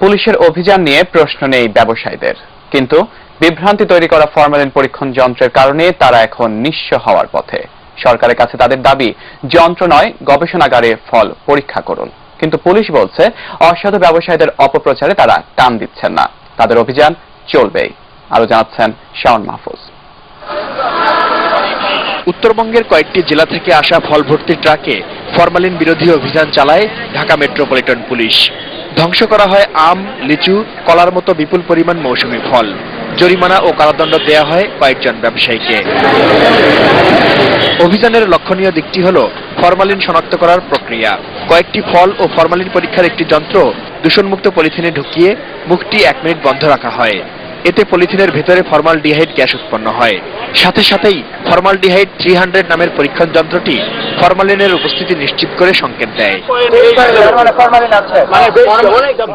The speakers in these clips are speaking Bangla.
পুলিশের অভিযান নিয়ে প্রশ্ন নেই ব্যবসায়ীদের। কিন্তু বিভ্রান্তি তৈরি করা ফরমালিন পরীক্ষণ যন্ত্রের কারণে তারা এখন নিঃস্ব হওয়ার পথে। সরকারের কাছে তাদের দাবি, যন্ত্র নয়, গবেষণাগারে ফল পরীক্ষা করুন। কিন্তু পুলিশ বলছে, অসাধু ব্যবসায়ীদের অপপ্রচারে তারা টান দিচ্ছেন না। তাদের অভিযান চলবেই। আরও জানাচ্ছেন শাওন মাহফুজ। উত্তরবঙ্গের কয়েকটি জেলা থেকে আসা ফল ভর্তি ট্রাকে ফরমালিন বিরোধী অভিযান চালায় ঢাকা মেট্রোপলিটন পুলিশ। ধ্বংস করা হয় আম, লিচু, কলার মতো বিপুল পরিমাণ মৌসুমী ফল। জরিমানা ও কারাদণ্ড দেয়া হয় কয়েকজন ব্যবসায়ীকে। অভিযানের লক্ষণীয় দিকটি হল ফরমালিন শনাক্ত করার প্রক্রিয়া। কয়েকটি ফল ও ফরমালিন পরীক্ষার একটি যন্ত্র দূষণমুক্ত পলিথিনে ঢুকিয়ে মুখটি এক মিনিট বন্ধ রাখা হয়। এতে পলিথিনের ভেতরে ফরমাল ডিহাইড গ্যাস উৎপন্ন হয়। সাথে সাথেই ফর্মালডিহাইড থ্রি হান্ড্রেড নামের পরীক্ষণ যন্ত্রটি ফরমালিনের উপস্থিতি নিশ্চিত করে সংকেত দেয়।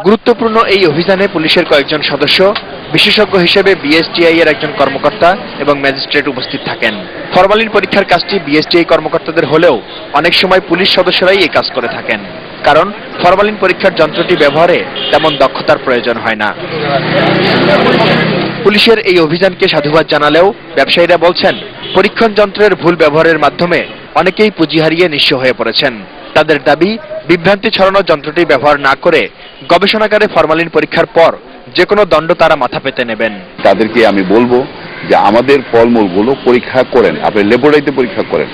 গুরুত্বপূর্ণ এই অভিযানে পুলিশের কয়েকজন সদস্য বিশেষজ্ঞ হিসেবে বিএসটিআই এর একজন কর্মকর্তা এবং ম্যাজিস্ট্রেট উপস্থিত থাকেন। ফরমালিন পরীক্ষার কাজটি বিএসটিআই কর্মকর্তাদের হলেও অনেক সময় পুলিশ সদস্যরাই এই কাজ করে থাকেন। কারণ ফরমালিন পরীক্ষার যন্ত্রটি ব্যবহারে তেমন দক্ষতার প্রয়োজন হয় না। পুলিশের এই অভিযানকে সাধুবাদ জানালেও ব্যবসায়ীরা বলছেন, পরীক্ষণ যন্ত্রের ভুল ব্যবহারের মাধ্যমে অনেকেই পুঁজি হারিয়ে নিঃস্ব হয়ে পড়েছেন। তাদের দাবি, বিভ্রান্তি ছড়ানো যন্ত্রটি ব্যবহার না করে গবেষণাগারে ফরমালিন পরীক্ষার পর যে কোনো দণ্ড তারা মাথা পেতে নেবেন। তাদেরকে আমি বলব যে আমাদের ফলমূলগুলো পরীক্ষা করেন, আপনি ল্যাবরেটরিতে পরীক্ষা করেন।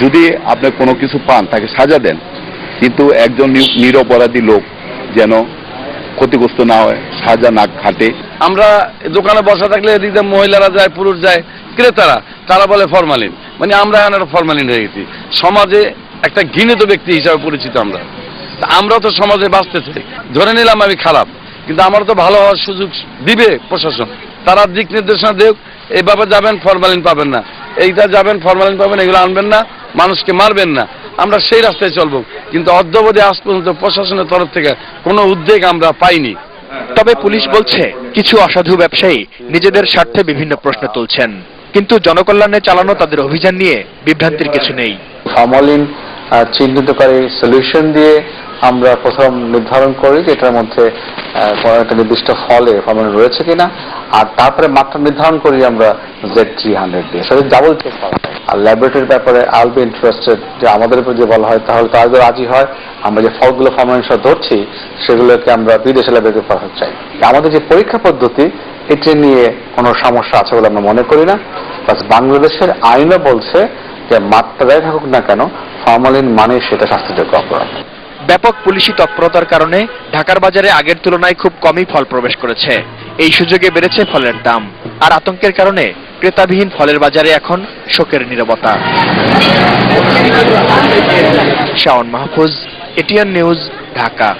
যদি আপনি কোনো কিছু পান, তাকে সাজা দেন। কিন্তু একজন নিরপরাধী লোক যেন ক্ষতিগ্রস্ত না হয়, সাজা না খাটে আমরা দোকানে বসা থাকলে এদিক দিয়ে মহিলারা যায়, পুরুষ যায়, ক্রেতারা, তারা বলে ফরমালিন মানে আমরা এখন একটা ফরমালিন হয়ে গেছি। সমাজে একটা ঘৃণিত ব্যক্তি হিসাবে পরিচিত আমরা। তা আমরাও তো সমাজে বাঁচতে চাই। ধরে নিলাম আমি খারাপ। কিন্তু আমার তো ভালো হওয়ার সুযোগ দিবে প্রশাসন। তারা দিক নির্দেশনা দেখ এইভাবে যাবেন ফরমালিন পাবেন না। এইটা যাবেন ফরমালিন পাবেন, এগুলো আনবেন না, মানুষকে মারবেন না। আমরা সেই রাস্তায় চলবো। কিন্তু অদ্যবধি আজ পর্যন্ত প্রশাসনের তরফ থেকে কোনো উদ্বেগ আমরা পাইনি। তবে পুলিশ বলছে, কিছু অসাধু ব্যবসায়ী নিজেদের স্বার্থে বিভিন্ন প্রশ্ন তুলছেন। কিন্তু জনকল্যাণে চালানো তাদের অভিযান নিয়ে বিভ্রান্তির কিছু নেই। ফর্মালিন চিহ্নিতকারী সলিউশন দিয়ে আমরা প্রথম নির্ধারণ করি যে এটার মধ্যে কোনো একটা নির্দিষ্ট ফলে ফর্মালিন রয়েছে কিনা। আর তারপরে মাত্রা নির্ধারণ করি আমরা জেড থ্রি হান্ড্রেড দিয়ে। সেটা ডাবল চেক করা আর ল্যাবরেটরির ব্যাপারে আল বি ইন্টারেস্টেড যে আমাদের উপর যে বলা হয়, তাহলে তারা যদি রাজি হয়। আমরা যে ফলগুলো ফর্মালিনসহ ধরছি, সেগুলোকে আমরা বিদেশে ল্যাবরেটরি পাঠাতে চাই। আমাদের যে পরীক্ষা পদ্ধতি, এটি নিয়ে কোনো সমস্যা আছে বলে আমরা মনে করি না। প্লাস বাংলাদেশের আইনও বলছে যে মাত্রায় থাকুক না কেন ফর্মালিন মানে সেটা শাস্তিযোগ্য অপরাধ। ব্যাপক পুলিশি তৎপরতার কারণে ঢাকার বাজারে আগের তুলনায় খুব কমই ফল প্রবেশ করেছে। এই সুযোগে বেড়েছে ফলের দাম। আর আতঙ্কের কারণে ক্রেতাবিহীন ফলের বাজারে এখন শোকের নিরবতা। Shaon Mahfuz ATN news Dhaka.